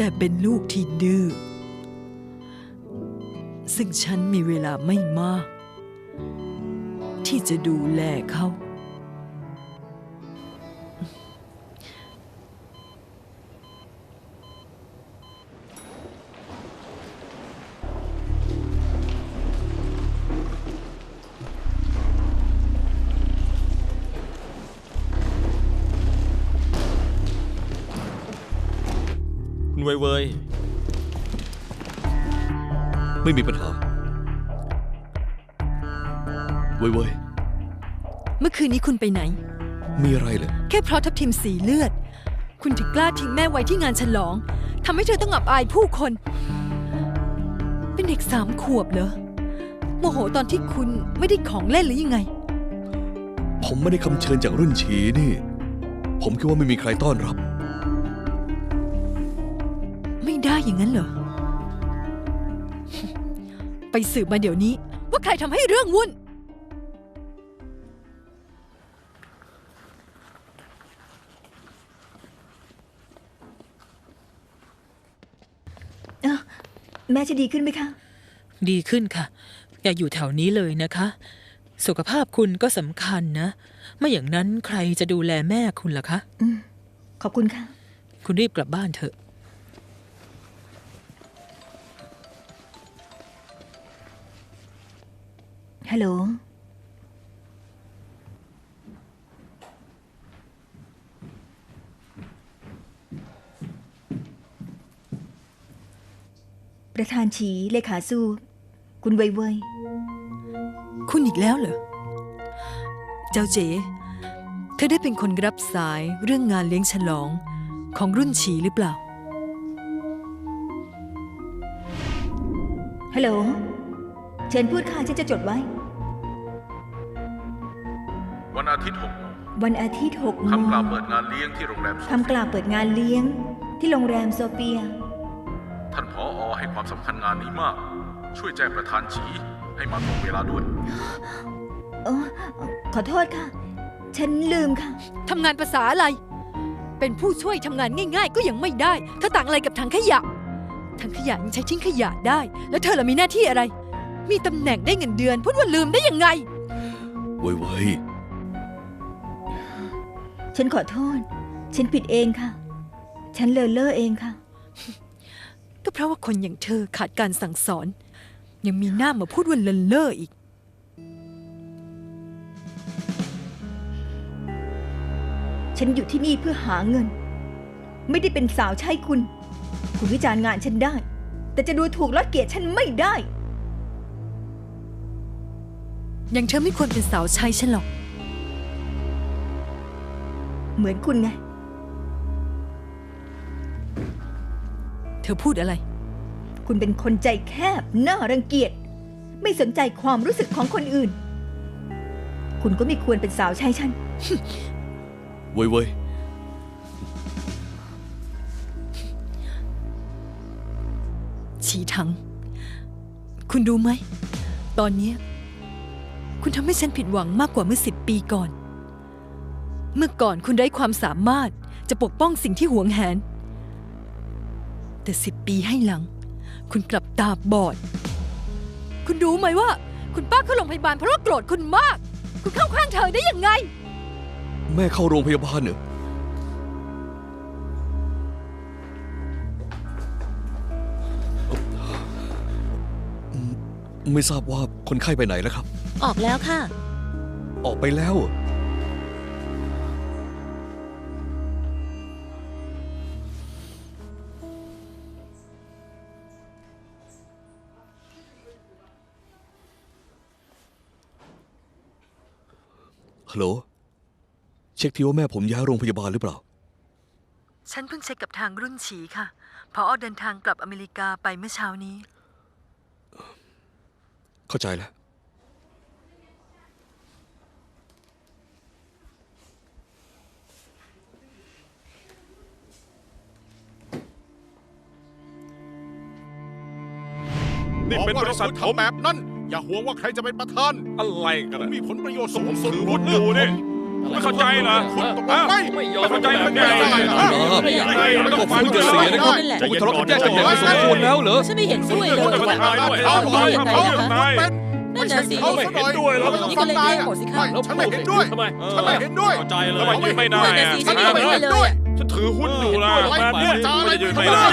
แต่เป็นลูกที่ดื้อ ซึ่งฉันมีเวลาไม่มาก ที่จะดูแลเขา คุณเว่ยเว่ยไม่มีปัญหาเว้ยเว้ยเมื่อคืนนี้คุณไปไหน มีอะไรเหรอแค่เพราะทับทิมสีเลือด คุณถึงกล้าทิ้งแม่ไว้ที่งานฉลองทำให้เธอต้องอับอายผู้คน เป็นเด็กสามขวบเหรอโมโหตอนที่คุณไม่ได้ของเล่นหรือยังไง ผมไม่ได้คำเชิญจากรุ่นฉีนี่ ผมคิดว่าไม่มีใครต้อนรับ ไม่ได้อย่างนั้นเหรอ ไปสืบมาเดี๋ยวนี้ ว่าใครทำให้เรื่องวุ่นอ้าวแม่จะดีขึ้นไหมคะ ดีขึ้นค่ะ อย่าอยู่แถวนี้เลยนะคะ สุขภาพคุณก็สำคัญนะ ไม่อย่างนั้นใครจะดูแลแม่คุณล่ะคะ ขอบคุณค่ะ คุณรีบกลับบ้านเถอะ ฮัลโหล ประธานฉีเลขาสู้คุณเว่ยเว่ยคุณอีกแล้วเหรอ เจ้าเจ๋ เธอได้เป็นคนรับสายเรื่องงานเลี้ยงฉลองของรุ่นฉีหรือเปล่า ฮัลโหล เชิญพูดค่ะฉันจะจดไว้ วันอาทิตย์6โมงวันอาทิตย์หกโมงคำกล่าวเปิดงานเลี้ยงที่โรงแรมโซคำกล่าวเปิดงานเลี้ยงที่โรงแรมโซเฟีย ท่านผออให้ความสำคัญงานนี้มาก ช่วยแจ้งประธานฉีให้มาตรงเวลาด้วย เออขอโทษค่ะ ฉันลืมค่ะ ทำงานภาษาอะไร เป็นผู้ช่วยทำงานง่าย ๆ ก็ยังไม่ได้เธอต่างอะไรกับถังขยะถังขยะยังใช้ทิ้งขยะได้ แล้วเธอล่ะมีหน้าที่อะไร มีตำแหน่งได้เงินเดือนพูดว่าลืมได้ยังไง เว้ยเว้ย ฉันขอโทษ ฉันผิดเองค่ะ ฉันเลอเล่อเองค่ะ ก็เพราะว่าคนอย่างเธอขาดการสั่งสอน ยังมีหน้ามาพูดว่าเลินเล่ออีก ฉันอยู่ที่นี่เพื่อหาเงิน ไม่ได้เป็นสาวใช้คุณ คุณวิจารณ์งานฉันได้ แต่จะดูถูกลดเกียรติฉันไม่ได้ ยังเธอไม่ควรเป็นสาวใช้ฉันหรอก เหมือนคุณไง เธอพูดอะไร คุณเป็นคนใจแคบน่ารังเกียจ ไม่สนใจความรู้สึกของคนอื่น คุณก็ไม่ควรเป็นสาวใช้ฉัน เว้ยเว้ยฉีถัง คุณรู้ไหม ตอนเนี้ยคุณทำให้ฉันผิดหวังมากกว่าเมื่อสิบปีก่อน เมื่อก่อนคุณได้ความสามารถจะปกป้องสิ่งที่หวงแหน แต่สิบปีให้หลัง คุณกลับตาบอด คุณรู้ไหมว่า คุณป้าเข้าโรงพยาบาลเพราะว่าโกรธคุณมาก คุณเข้าข้างเธอได้ยังไง แม่เข้าโรงพยาบาลเหรออืมไม่ทราบว่าคนไข้ไปไหนแล้วครับ ออกแล้วค่ะ ออกไปแล้วเหรอ ฮัลโหล เช็คทีว่าแม่ผมย้ายโรงพยาบาลหรือเปล่า ฉันเพิ่งเช็คกับทางรุ่นฉีค่ะ พออเดินทางกลับอเมริกาไปเมื่อเช้านี้ เข้าใจแล้ว นี่เป็นบริษัทผมแบบนั้น อย่าห่วงว่าใครจะเป็นประธานอะไรกันผมอะมีผลประโยชน์สูงสุดถือหมวุดฒิเรื่อองยู่ผนี่มไม่เข้าใจเหรอ คุณตกลงไหมไม่ยอมไม่เข้าใจมันไงไม่ยอมไม่ยอมก็ฟื้นกันเสียนะครับนั่นแหละผมทะเลาะกันแยกจากเด็กไม่สมควรแล้วเหรอ ฉันไม่เห็นด้วยเลยแต่ประว่ะธานด้วย เอาเอาเอาเอาอย่างไรเอาอะคะนายนั่นน่ะสิเขาไม่เห็นด้วยหรอกนี่ก็เลยเรียกหมดสิคะฉันไม่เห็นด้วย ทำไมฉันไม่เห็นด้วย เข้าใจเลยทำไมยืนไม่ได้นั่นน่ะอะสิฉันไม่เห็นด้วยเลยอะฉันถือหุ้นอยู่นะเห็นด้วยแบบเนี้ยไม่ได้ยืนไม่ทำได้